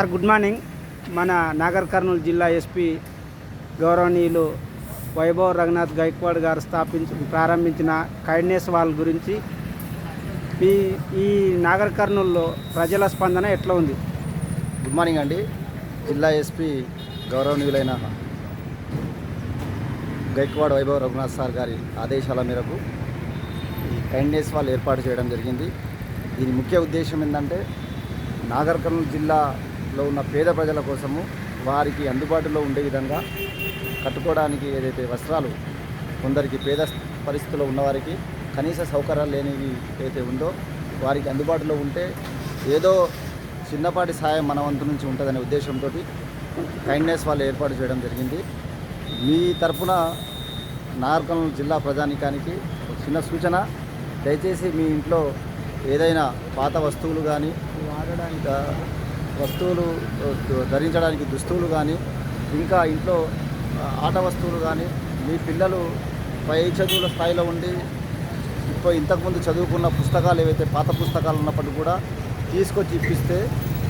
Sir good morning. మన నాగర్ కర్నూలు జిల్లా SP గౌరవనీయులు వైభవ్ రఘునాథ్ గైక్వాడ్ గారు స్థాపించి ప్రారంభించిన కైండ్నెస్ వాల్ గురించి ఈ ఈ నాగర్ కర్నూలులో ప్రజల స్పందన ఎట్లా ఉంది? గుడ్ మార్నింగ్ అండి. జిల్లా ఎస్పీ గౌరవనీయులైన గైక్వాడ్ వైభవ్ రఘునాథ్ సార్ గారి ఆదేశాల మేరకు ఈ కైండ్నెస్ వాళ్ళు ఏర్పాటు చేయడం జరిగింది. దీని ముఖ్య ఉద్దేశం ఏంటంటే నాగర్ కర్నూలు లో ఉన్న పేద ప్రజల కోసము వారికి అందుబాటులో ఉండే విధంగా కట్టుకోవడానికి ఏదైతే వస్త్రాలు కొందరికి పేద పరిస్థితుల్లో ఉన్నవారికి కనీస సౌకర్యాలు లేనివి ఏదైతే ఉందో వారికి అందుబాటులో ఉంటే ఏదో చిన్నపాటి సాయం మన వంతు నుంచి ఉంటుందనే ఉద్దేశంతో కైండ్నెస్ వాళ్ళు ఏర్పాటు చేయడం జరిగింది. మీ తరపున నార్కల్ జిల్లా ప్రజానికానికి ఒక చిన్న సూచన దయచేసి మీ ఇంట్లో ఏదైనా పాత వస్తువులు కానీ వాడడానికి వస్తువులు ధరించడానికి దుస్తువులు కానీ ఇంకా ఇంట్లో ఆట వస్తువులు కానీ మీ పిల్లలు పై చదువుల స్థాయిలో ఉండి ఇప్పుడు ఇంతకుముందు చదువుకున్న పుస్తకాలు ఏవైతే పాత పుస్తకాలు ఉన్నప్పటికీ కూడా తీసుకొచ్చి ఇప్పిస్తే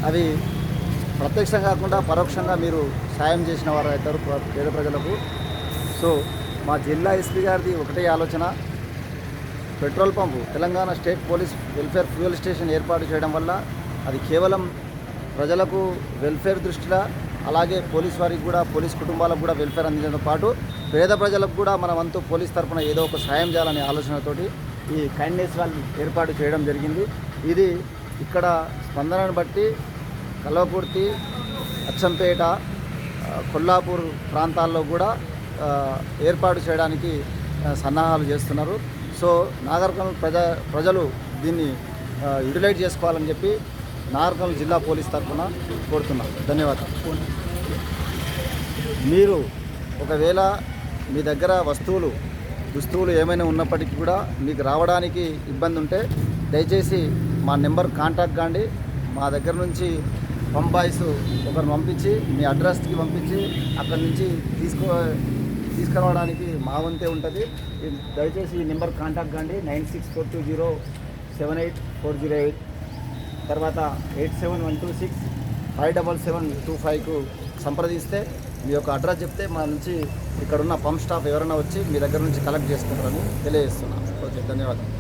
అవి ప్రత్యక్షం కాకుండా పరోక్షంగా మీరు సాయం చేసిన వారు అవుతారు పేద ప్రజలకు. సో మా జిల్లా ఎస్పీ గారిది ఒకటే ఆలోచన. Petrol pump Telangana state police welfare fuel station ఏర్పాటు చేయడం వల్ల అది కేవలం ప్రజలకు వెల్ఫేర్ దృష్టిలో అలాగే పోలీస్ వారికి కూడా పోలీస్ కుటుంబాలకు కూడా వెల్ఫేర్ అందించడంతో పాటు పేద ప్రజలకు కూడా మన వంతు పోలీస్ తరఫున ఏదో ఒక సాయం చేయాలనే ఆలోచనతోటి ఈ కైండ్నెస్ వాళ్ళు ఏర్పాటు చేయడం జరిగింది. ఇది ఇక్కడ స్పందనను బట్టి కల్వకుర్తి అచ్చంపేట కొల్లాపూర్ ప్రాంతాల్లో కూడా ఏర్పాటు చేయడానికి సన్నాహాలు చేస్తున్నారు. సో నాగరికం ప్రజా ప్రజలు దీన్ని యూటిలైజ్ చేసుకోవాలని చెప్పి నార్కల్ జిల్లా పోలీస్ తరఫున కోరుతున్నా. ధన్యవాదాలు. మీరు ఒకవేళ మీ దగ్గర వస్తువులు దుస్తువులు ఏమైనా ఉన్నప్పటికీ కూడా మీకు రావడానికి ఇబ్బంది ఉంటే దయచేసి మా నెంబర్ కాంటాక్ట్ కాండి. మా దగ్గర నుంచి పంపాయిస్ ఒకరిని పంపించి మీ అడ్రస్కి పంపించి అక్కడి నుంచి తీసుకో తీసుకురావడానికి మా వంతే ఉంటుంది. దయచేసి ఈ నెంబర్ కాంటాక్ట్ కాండి. Nine six four two zero seven eight four zero eight. తర్వాత eight seven one two six five double seven two ఫైవ్కు సంప్రదిస్తే మీ యొక్క అడ్రస్ చెప్తే మా నుంచి ఇక్కడ ఉన్న పంప్ స్టాఫ్ ఎవరైనా వచ్చి మీ దగ్గర నుంచి కలెక్ట్ చేసుకుంటారని తెలియజేస్తున్నాను ఓకే ధన్యవాదాలు.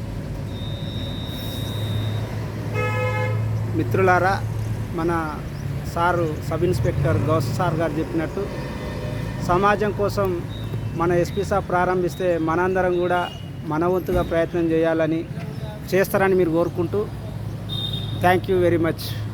మిత్రులారా మన sir sub inspector Gaus sir garu చెప్పినట్టు సమాజం కోసం మన ఎస్పీ సాబ్ ప్రారంభిస్తే మనందరం కూడా మన వంతుగా ప్రయత్నం చేయాలని చేస్తారని మీరు కోరుకుంటూ thank you very much.